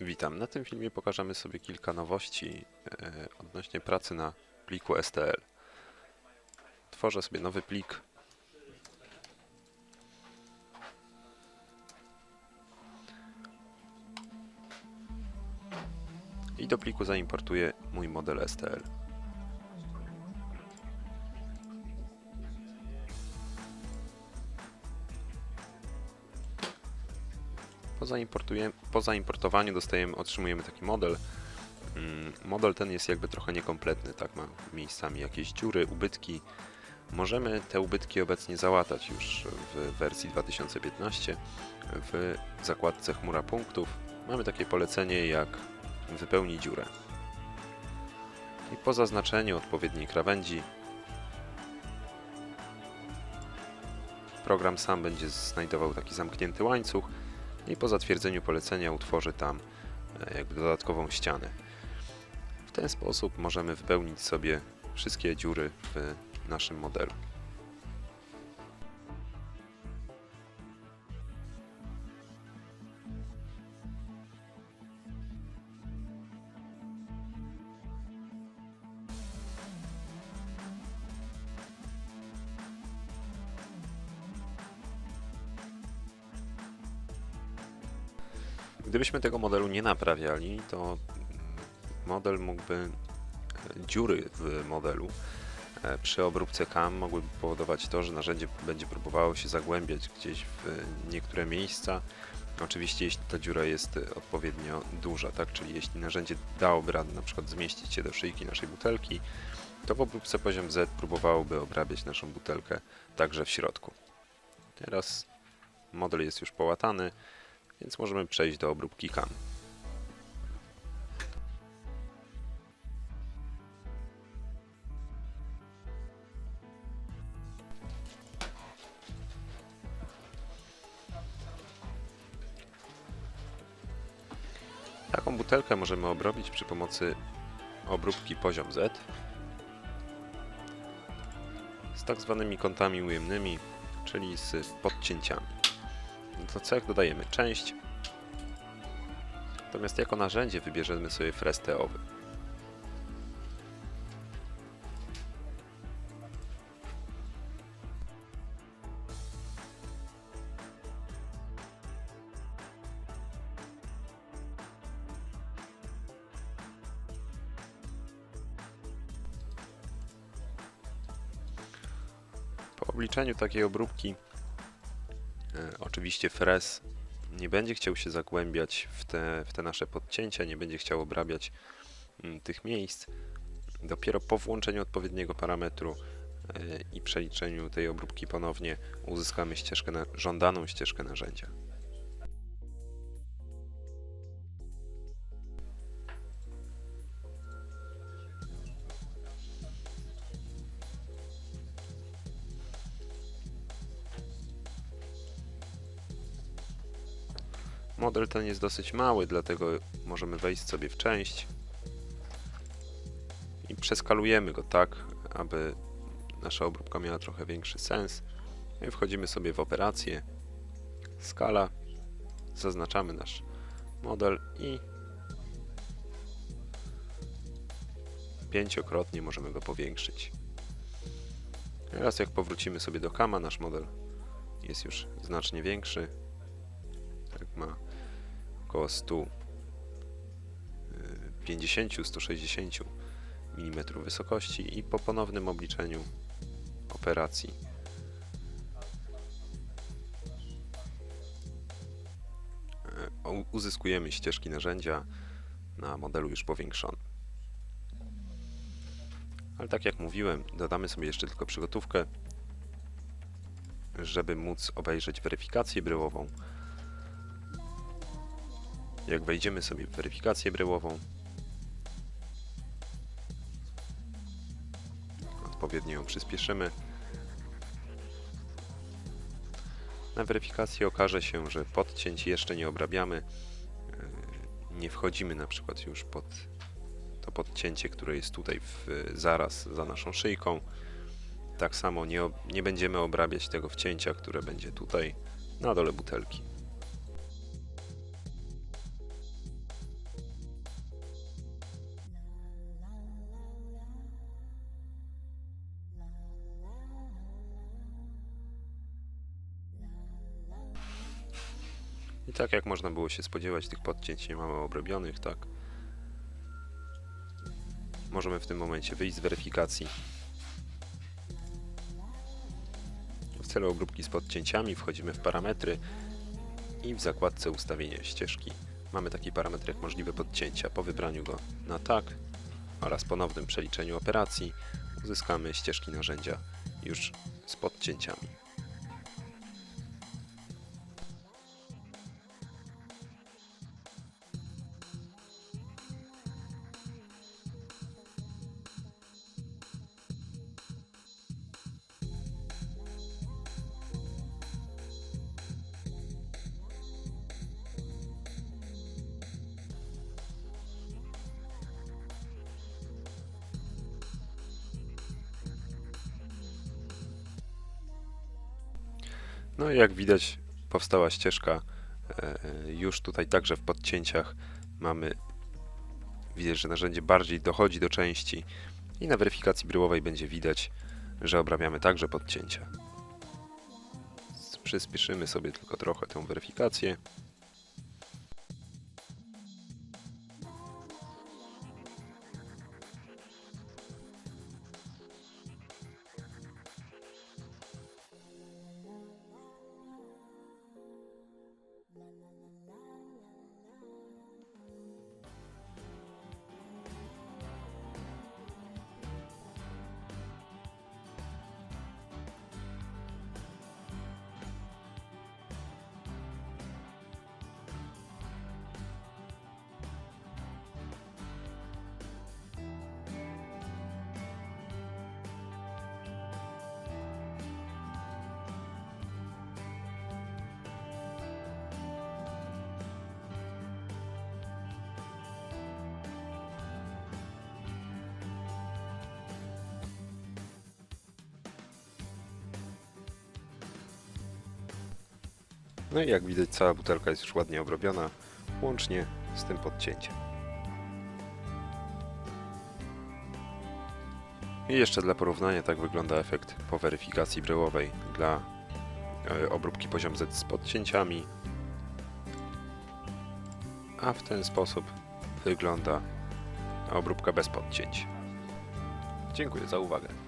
Witam. Na tym filmie pokażemy sobie kilka nowości e, odnośnie pracy na pliku STL. Tworzę sobie nowy plik. I do pliku zaimportuję mój model STL. Po, zaimportowaniu dostajemy, otrzymujemy taki model. Mm, Model ten jest jakby trochę niekompletny, tak ma miejscami jakieś dziury, ubytki. Możemy te ubytki obecnie załatać już w wersji 2015 w zakładce chmura punktów. Mamy takie polecenie jak wypełnij dziurę. I po zaznaczeniu odpowiedniej krawędzi program sam będzie znajdował taki zamknięty łańcuch i po zatwierdzeniu polecenia utworzy tam e, jakby dodatkową ścianę. W ten sposób możemy wypełnić sobie wszystkie dziury w naszym modelu. Gdybyśmy tego modelu nie naprawiali, to model mógłby e, dziury w modelu e, przy obróbce CAM mogłyby powodować to, że narzędzie będzie próbowało się zagłębiać gdzieś w niektóre miejsca. Oczywiście jeśli ta dziura jest odpowiednio duża, tak? Czyli jeśli narzędzie dałoby radę na przykład zmieścić się do szyjki naszej butelki, to w obróbce poziom Z próbowałoby obrabiać naszą butelkę także w środku. Teraz model jest już połatany, więc możemy przejść do obróbki CAM. Taką butelkę możemy obrobić przy pomocy obróbki poziom Z z tak zwanymi kątami ujemnymi, czyli z podcięciami. Do cech dodajemy część, natomiast jako narzędzie wybierzemy sobie frez teowy. Po obliczeniu takiej obróbki Oczywiście frez nie będzie chciał się zagłębiać w te, w te nasze podcięcia, nie będzie chciał obrabiać mm, tych miejsc. Dopiero po włączeniu odpowiedniego parametru e, i przeliczeniu tej obróbki ponownie uzyskamy ścieżkę żądaną ścieżkę narzędzia. Model ten jest dosyć mały, dlatego możemy wejść sobie w część i przeskalujemy go tak, aby nasza obróbka miała trochę większy sens. I wchodzimy sobie w operację, skala, zaznaczamy nasz model i pięciokrotnie możemy go powiększyć. Teraz jak powrócimy sobie do kama, nasz model jest już znacznie większy. Tak ma około 150-160 mm wysokości i po ponownym obliczeniu operacji e, uzyskujemy ścieżki narzędzia na modelu już powiększonym. Ale tak jak mówiłem, dodamy sobie jeszcze tylko przygotówkę, żeby móc obejrzeć weryfikację bryłową. Jak wejdziemy sobie w weryfikację bryłową, odpowiednio ją przyspieszymy. Na weryfikacji okaże się, że podcięć jeszcze nie obrabiamy. Yy, Nie wchodzimy na przykład już pod to podcięcie, które jest tutaj w, zaraz za naszą szyjką. Tak samo nie, nie będziemy obrabiać tego wcięcia, które będzie tutaj na dole butelki. I tak jak można było się spodziewać, tych podcięć nie mamy obrobionych, tak? Możemy w tym momencie wyjść z weryfikacji. W celu obróbki z podcięciami wchodzimy w parametry i w zakładce ustawienia ścieżki mamy taki parametr jak możliwe podcięcia. Po wybraniu go na tak oraz ponownym przeliczeniu operacji uzyskamy ścieżki narzędzia już z podcięciami. No i jak widać powstała ścieżka e, już tutaj także w podcięciach mamy widać, że narzędzie bardziej dochodzi do części i na weryfikacji bryłowej będzie widać, że obrabiamy także podcięcia. Przyspieszymy sobie tylko trochę tę weryfikację. No i jak widać cała butelka jest już ładnie obrobiona, łącznie z tym podcięciem. I jeszcze dla porównania tak wygląda efekt po weryfikacji bryłowej dla e, obróbki poziom Z z podcięciami. A w ten sposób wygląda obróbka bez podcięć. Dziękuję za uwagę.